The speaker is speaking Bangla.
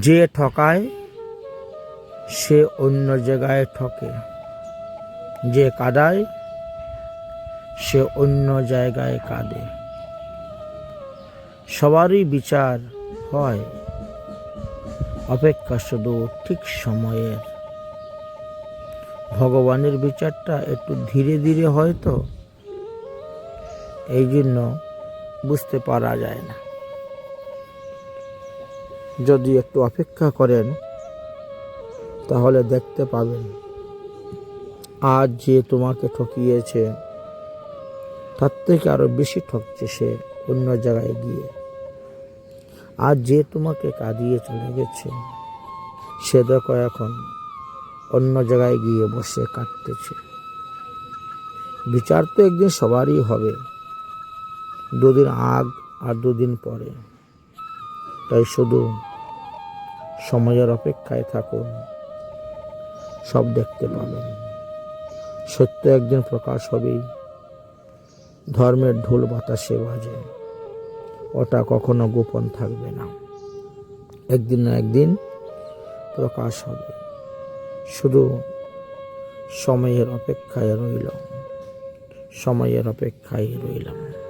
যে ঠকায়, সে অন্য জায়গায় ঠকে। যে কাদায়, সে অন্য জায়গায় কাঁদে। সবারই বিচার হয় অপেক্ষা শুধু ঠিক সময়ের। ভগবানের বিচারটা একটু ধীরে ধীরে হয়তো, এই জন্য বুঝতে পারা যায় না। যদি একটু অপেক্ষা করেন, তাহলে দেখতে পাবেন। আজ যে তোমাকে ঠকিয়েছে, তার থেকে আরও বেশি ঠকছে সে অন্য জায়গায় গিয়ে। আজ যে তোমাকে কাঁদিয়ে চলে গেছে, সে দেখো এখন অন্য জায়গায় গিয়ে বসে কাঁদতেছে। বিচার তো একদিন সবারই হবে, দুদিন আগ আর দুদিন পরে। তাই শুধু সময়ের অপেক্ষায় থাকুন। সব দেখতে পাবেন। সত্য একদিন প্রকাশ হবেই। ধর্মের ঢোল বাতাসে বাজে। ওটা কখনো গোপন থাকবে না। একদিন না একদিন প্রকাশ হবে। শুধু সময়ের অপেক্ষায় রইল সময়ের অপেক্ষায় রইলাম।